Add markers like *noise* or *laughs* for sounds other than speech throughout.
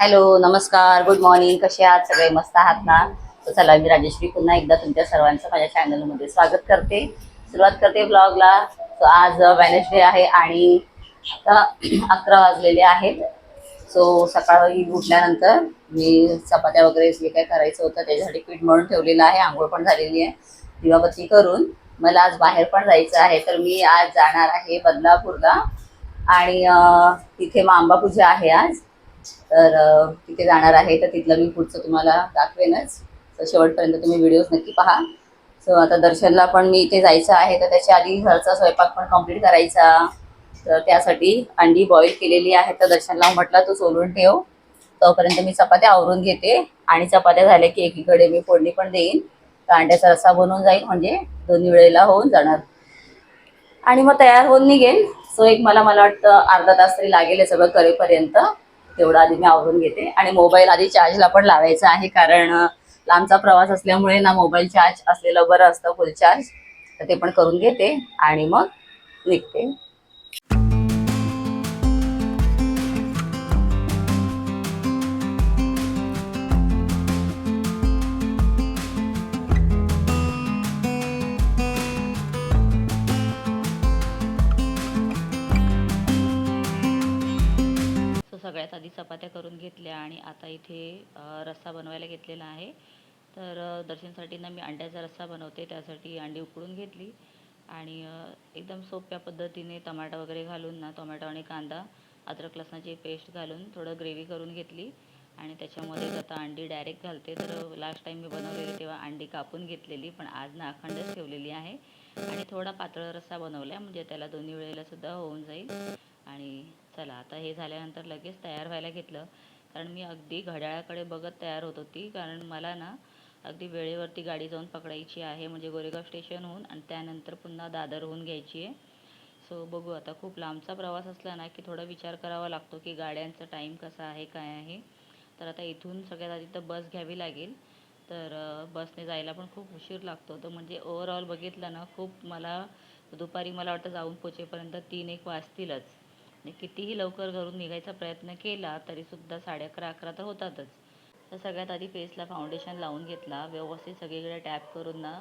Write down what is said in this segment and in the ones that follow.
Hello नमस्कार good morning कसे आहात? सगळे मस्त आहात ना? तर चला मी राजेश्री पुन्हा एकदा तुमच्या सर्वांचं माझ्या चॅनलमध्ये स्वागत करते. सुरुवात करते ब्लॉगला सो आज वेनेसडे आहे आणि आता *clears throat* अकरा वाजलेले आहेत. सो सकाळी उठल्यानंतर मी चपात्या वगैरे जे काय करायचं होतं त्याच्यासाठी पीठ मळून ठेवलेलं आहे आंघोळ पण झालेली आहे. दिवाबत्ती करून मला आज बाहेर पण जायचं आहे. तर मी आज जाणार आहे बदलापूरला. आणि तिथे मांबा आहे आज. तर तिथे जाणार आहे तर तिथलं मी पुढचं तुम्हाला दाखवेनच. तर शेवटपर्यंत तुम्ही व्हिडिओज नक्की पहा. सो आता दर्शनला पण मी इथे जायचं आहे तर त्याच्या आधी घरचा स्वयंपाक पण कंप्लीट करायचा. तर त्यासाठी अंडी बॉईल केलेली आहे तर दर्शनला म्हटलं तू सोलून ठेव. तोपर्यंत मी चपात्या आवरून घेते आणि चपात्या झाल्या की एकीकडे मी फोडणी पण देईन. तर अंड्याचा रस्सा बनवून जाईल म्हणजे दोन्ही वेळेला होऊन जाणार. आणि मग तयार होऊन निघेल सो एक मला मला वाटतं अर्धा तास तरी लागेल हे सगळं करेपर्यंत. तेवढं आधी मी आवरून घेते. आणि मोबाईल आधी चार्जला पण लावायचा आहे कारण लांबचा प्रवास असल्यामुळे ना मोबाईल चार्ज असलेलं बरं असतं फुल चार्ज तर ते पण करून घेते आणि मग निघते. सगळ्यात आधी चपात्या करून घेतल्या आणि आता इथे रस्सा बनवायला घेतलेला आहे. तर दर्शनसाठी ना मी अंड्याचा रस्सा बनवते त्यासाठी अंडी उकडून घेतली. आणि एकदम सोप्या पद्धतीने टमाटा वगैरे घालून ना टोमॅटो आणि कांदा अद्रक लसणाची पेस्ट घालून थोडं ग्रेव्ही करून घेतली. आणि त्याच्यामध्ये आता अंडी डायरेक्ट घालते. तर लास्ट टाइम मी बनवलेली तेव्हा अंडी कापून घेतलेली पण आज ना अखंडच ठेवलेली आहे. आणि थोडा पातळ रस्सा बनवला आहे म्हणजे त्याला दोन्ही वेळेला सुद्धा होऊन जाईल. आणि चला आता हे झाल्यानंतर लगेच तयार व्हायला घेतलं. कारण मी अगदी घड्याळाकडे बघत तयार होत होती. कारण मला ना अगदी वेळेवरती गाडी जाऊन पकडायची आहे म्हणजे गोरेगाव स्टेशनहून. आणि त्यानंतर पुन्हा दादरहून घ्यायची आहे. सो बघू आता खूप लांबचा प्रवास असला ना की थोडा विचार करावा लागतो की गाड्यांचा टाईम कसा आहे काय आहे. तर आता इथून सगळ्यात आधी तर बस घ्यावी लागेल. तर बसने जायला पण खूप उशीर लागतो. तर म्हणजे ओव्हरऑल बघितलं ना खूप मला दुपारी मला वाटतं जाऊन पोचेपर्यंत तीन एक वाजतीलच. आणि कितीही लवकर घरून निघायचा प्रयत्न केला तरीसुद्धा साडे अकरा अकरा तर होतातच. तर सगळ्यात आधी फेसला फाउंडेशन लावून घेतला व्यवस्थित सगळीकडे टॅप करून ना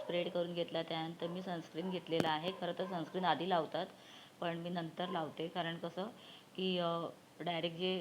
स्प्रेड करून घेतला. त्यानंतर मी सनस्क्रीन घेतलेला आहे. खरं तर सनस्क्रीन आधी लावतात पण मी नंतर लावते. कारण कसं की डायरेक्ट जे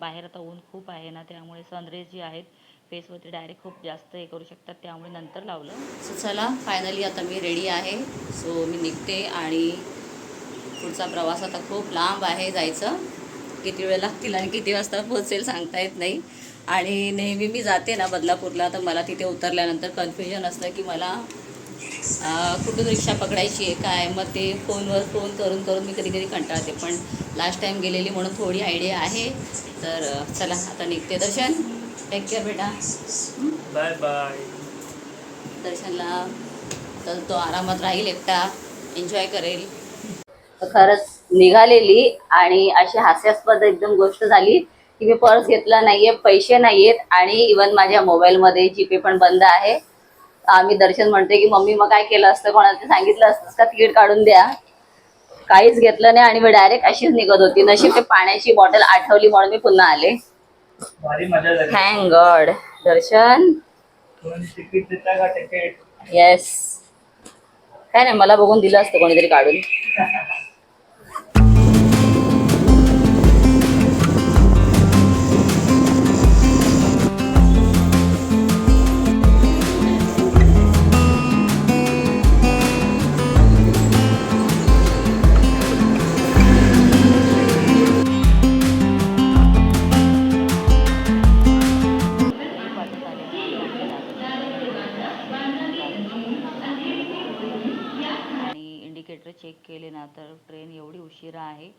बाहेर आता ऊन खूप आहे ना त्यामुळे सनरेज जे आहेत फेसवरती डायरेक्ट खूप जास्त हे करू शकतात. त्यामुळे नंतर लावलं. सो चला फायनली आता मी रेडी आहे. सो मी निघते आणि पुढचा प्रवास आता खूप लांब आहे जायचं. किती वेळ लागतील आणि किती वाजता पोहोचेल सांगता येत नाही. आणि नेहमी मी जाते ना बदलापूरला तर मला तिथे उतरल्यानंतर कन्फ्युजन असतं की मला कुठून रिक्षा पकडायची आहे काय? मग ते फोनवर फोन करून करून मी कधी कधी कंटाळते. पण लास्ट टाईम गेलेली म्हणून थोडी आयडिया आहे. तर चला आता निघते दर्शन. टेक केअर बेटा? बाय बाय दर्शनला तर तो आरामात राहील एकटा. एन्जॉय करेल. खरंच निघालेली आणि अशी हास्यास्पद एकदम गोष्ट झाली की मी पर्स घेतला नाहीये पैसे नाहीयेत आणि इवन माझ्या मोबाईलमध्ये जीपे पण बंद आहे. आम्ही दर्शन म्हणते की मम्मी मग काय केलं असतं? कोणाला सांगितलं असतं का? तिकीट काढून द्या. काहीच घेतलं नाही आणि मी डायरेक्ट अशीच निघत होती. नशीब ते पाण्याची बॉटल आठवली म्हणून मी पुन्हा आले. थँक गॉड दर्शन? येस काय नाही मला बघून दिलं असतं कोणीतरी काढून. चेक केले ना तर ट्रेन एवढी उशिरा आहे.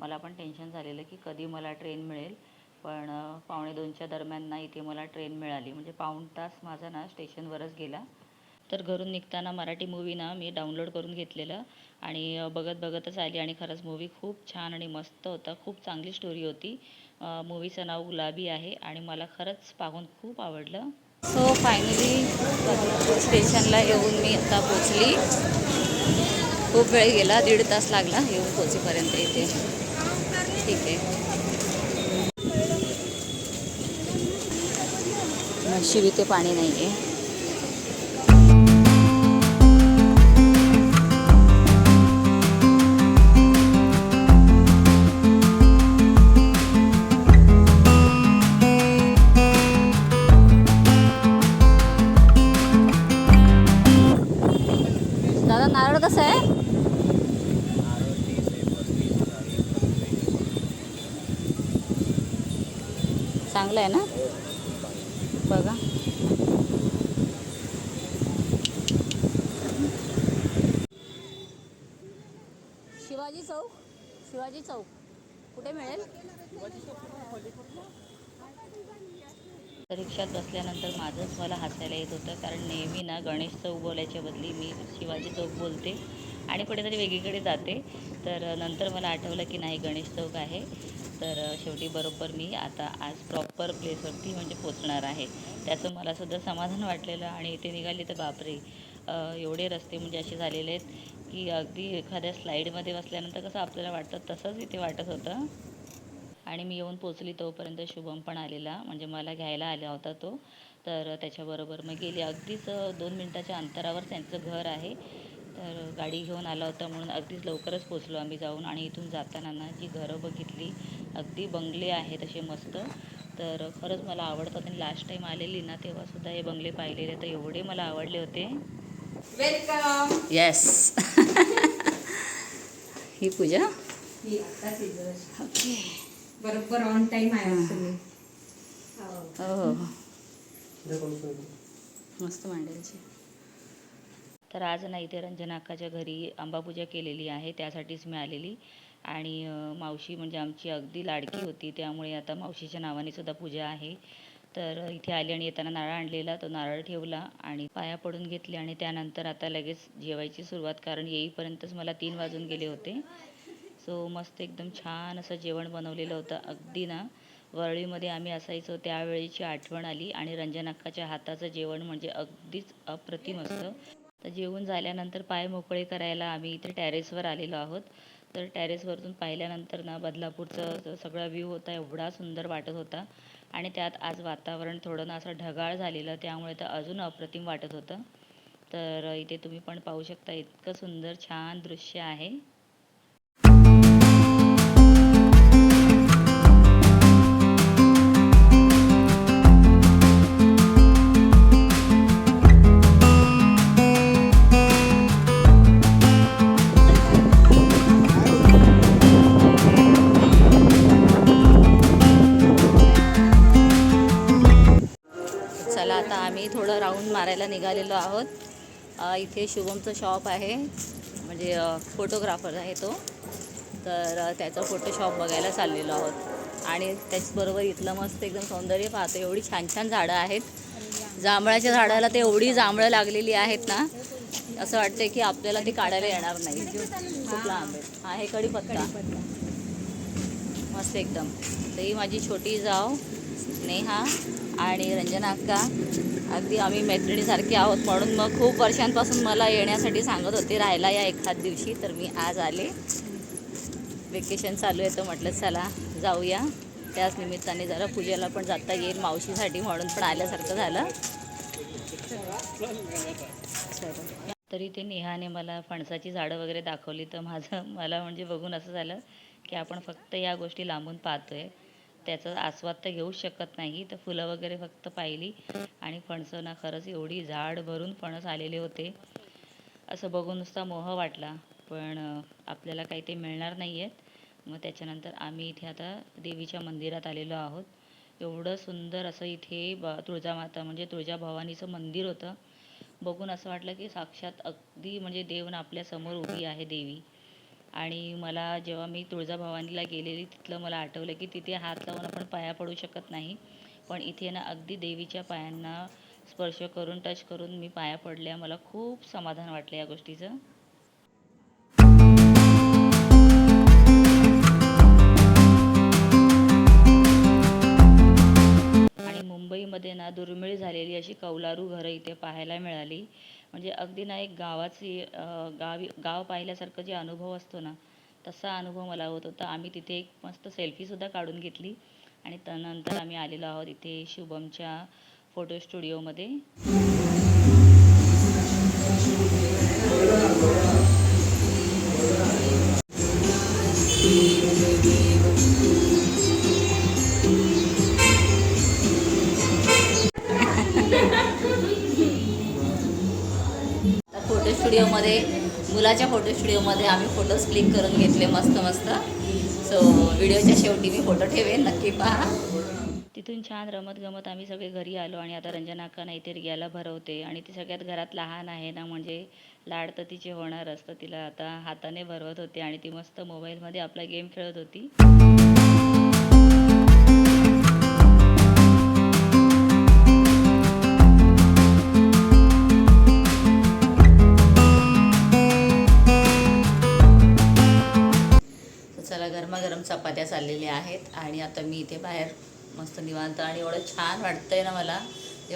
मला पण टेन्शन झालेलं की कधी मला ट्रेन मिळेल. पण पावणे दोनच्या दरम्यान ना इथे मला ट्रेन मिळाली. म्हणजे पाऊण तास माझा ना स्टेशनवरच गेला. तर घरून निघताना मराठी मूवी ना मी डाउनलोड करून घेतलेलं आणि बघत बघतच आली आणि खरंच मूवी खूप छान आणि मस्त होता. खूप चांगली स्टोरी होती. मूवीचं नाव गुलाबी आहे आणि मला खरंच पाहून खूप आवडलं. सो फायनली स्टेशनला येऊन मी आता पोचली. खूप वेळ गेला दीड तास लागला येऊन पोचेपर्यंत इथे. ठीक आहे. शिवी ते पाणी नाही आहे नारळ कसं आहे? चांगलं आहे ना? बघा. शिवाजी चौक शिवाजी चौक. कुठे मिळेल? रिक्षात बसल्यानंतर माझंच मला हसायला येत होतं. कारण नेहमी ना गणेश चौक बोलायच्या बदली मी शिवाजी चौक बोलते आणि कुठेतरी वेगळीकडे जाते. तर नंतर मला आठवलं की नाही गणेश चौक आहे. तर शेवटी बरोबर मी आता आज प्रॉपर प्लेसवरती म्हणजे पोचणार आहे. त्याचं मलासुद्धा समाधान वाटलेलं आणि इथे निघाली तर बापरे. एवढे रस्ते म्हणजे असे झालेले आहेत की अगदी एखाद्या स्लाईडमध्ये बसल्यानंतर कसं आपल्याला वाटतं तसंच इथे वाटत होतं. आणि मी येऊन पोचली तोपर्यंत शुभम पण आलेला. म्हणजे मला घ्यायला आला होता तो. तर त्याच्याबरोबर मग गेली अगदीच दोन मिनटाच्या अंतरावर त्यांचं घर आहे. तर गाडी घेऊन आला होता म्हणून अगदीच लवकरच पोचलो आम्ही जाऊन. आणि इथून जाताना ना जी घरं बघितली अगदी बंगले आहेत असे मस्त. तर खरंच मला आवडतात. आणि लास्ट टाईम आलेली ना तेव्हासुद्धा हे बंगले पाहिलेले. तर एवढे मला आवडले होते. वेलकम येस *laughs* ही पूजा. ओके बरोबर ऑन टाइम आहे आज तुम्ही. हो. मस्त मांडायची तर आज ना इथे रंजना अक्काच्या घरी अंबापूजा केलेली आहे त्यासाठीच मी आलेली. आणि मावशी म्हणजे आमची अगदी लाडकी होती त्यामुळे आता मावशीच्या नावाने सुद्धा पूजा आहे. तर इथे आली आणि येताना नारळ आणलेला तो नारळ ठेवला आणि पाया पडून घेतले आणि त्यानंतर आता लगेच जेवायची सुरुवात कारण येईपर्यंतच मला तीन वाजून गेले होते. सो मस्त एकदम छान असं जेवण बनवलेलं होतं. अगदी ना वरळीमध्ये आम्ही असायचो त्यावेळीची आठवण आली आणि रंजन अक्काच्या हाताचं जेवण म्हणजे अगदीच अप्रतिम असतं. तर जेवण झाल्यानंतर पाय मोकळे करायला आम्ही इथे टॅरेसवर आलेलो आहोत. तर टॅरेसवरतून पाहिल्यानंतर ना बदलापूरचं सगळा व्ह्यू होता एवढा सुंदर वाटत होता. आणि त्यात आज वातावरण थोडं ना असं ढगाळ झालेलं त्यामुळे तर अजून अप्रतिम वाटत होतं. तर इथे तुम्ही पण पाहू शकता इतकं सुंदर छान दृश्य आहे. राऊंड मारायला निघालेलो आहोत. इथे शुभमचं शॉप आहे. म्हणजे फोटोग्राफर आहे तो. तर अ, त्याचा फोटोशॉप बघायला चाललेलो आहोत. आणि त्याचबरोबर इथलं मस्त एकदम सौंदर्य पाहतो. एवढी छान छान झाडं आहेत. जांभळाच्या झाडाला ते एवढी जांभळं लागलेली आहेत ना. असं वाटतं की आपल्याला ती काढायला येणार नाही. खूप लांब आहे हा हे कढीपत्ता. मस्त एकदम. तर ही माझी छोटी जाव स्नेहा आणि रंजना अक्का. अगदी आम्ही मैत्रिणीसारखे आहोत म्हणून मग खूप वर्षांपासून मला येण्यासाठी सांगत होते राहायला या एखाद दिवशी तर मी आज आले. वेकेशन चालू आहे तर म्हटलं चला जाऊया. त्याच निमित्ताने जरा पूजेला पण जाता येईल मावशीसाठी म्हणून पण आल्यासारखं झालं. तरी ते नेहाने मला फणसाची झाडं वगैरे दाखवली तर माझं मला म्हणजे बघून असं झालं की आपण फक्त या गोष्टी लांबून पाहतोय. त्याचा आस्वाद तर घेऊच शकत नाही. तर फुलं वगैरे फक्त पाहिली आणि फणसं ना खरंच एवढी झाड भरून फणस आलेले होते. असं बघून नुसता मोह वाटला. पण आपल्याला काही ते मिळणार नाही आहेत मग त्याच्यानंतर आम्ही इथे आता देवीच्या मंदिरात आलेलो आहोत. एवढं सुंदर असं इथे ब तुळजामाता म्हणजे तुळजाभवानीचं मंदिर होतं. बघून असं वाटलं की साक्षात अगदी म्हणजे देव ना आपल्यासमोर उभी आहे देवी. आणि मला जेव्हा मी तुळजाभवानीला गेलेली तिथलं मला आठवलं की तिथे हात लावून आपण पाया पडू शकत नाही. पण इथे ना अगदी देवीच्या पायांना स्पर्श करून टच करून मी पाया पडल्या. मला खूप समाधान वाटलं या गोष्टीचं. आणि मुंबईमध्ये ना दुर्मिळ झालेली अशी कौलारू घरं इथे पाहायला मिळाली. म्हणजे अगदी ना एक गावाची गावी गाव पाहिल्यासारखं जे अनुभव असतो ना तसा अनुभव मला होत होता आम्ही तिथे एक मस्त सेल्फीसुद्धा काढून घेतली आणि त्यानंतर आम्ही आलेलो आहोत इथे शुभमच्या फोटो स्टुडिओमध्ये Thank you. स्टुडिओमध्ये मुलाच्या फोटो स्टुडिओमध्ये आम्ही फोटोज क्लिक करून घेतले मस्त मस्त. सो व्हिडिओच्या शेवटी मी फोटो ठेवेन नक्की पहा. तिथून छान रमत गमत आम्ही सगळे घरी आलो आणि आता रंजना अक्का इथे रियाला भरवते. आणि ती सगळ्यात घरात लहान आहे ना म्हणजे लाड तर तिचे होणार असतं तिला आता हाताने भरवत होते आणि ती मस्त मोबाईलमध्ये आपला गेम खेळत होती.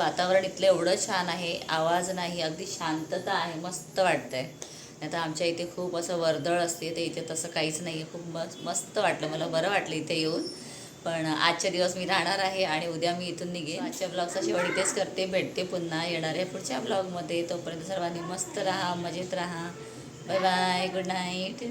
वातावरण इथलं एवढं छान आहे आवाज नाही अगदी शांतता आहे मस्त वाटतंय. नाही तर आमच्या इथे खूप असं वर्दळ असते ते इथे तसं काहीच नाही आहे खूप मस्त मस्त वाटलं मला बरं वाटलं इथे येऊन. पण आजच्या दिवस मी राहणार आहे आणि उद्या मी इथून निघेन. आजच्या ब्लॉगचा शेवट इथेच करते. भेटते पुन्हा येणाऱ्या पुढच्या ब्लॉगमध्ये. तोपर्यंत सर्वांनी मस्त राहा मजेत राहा. Bye bye. Good night.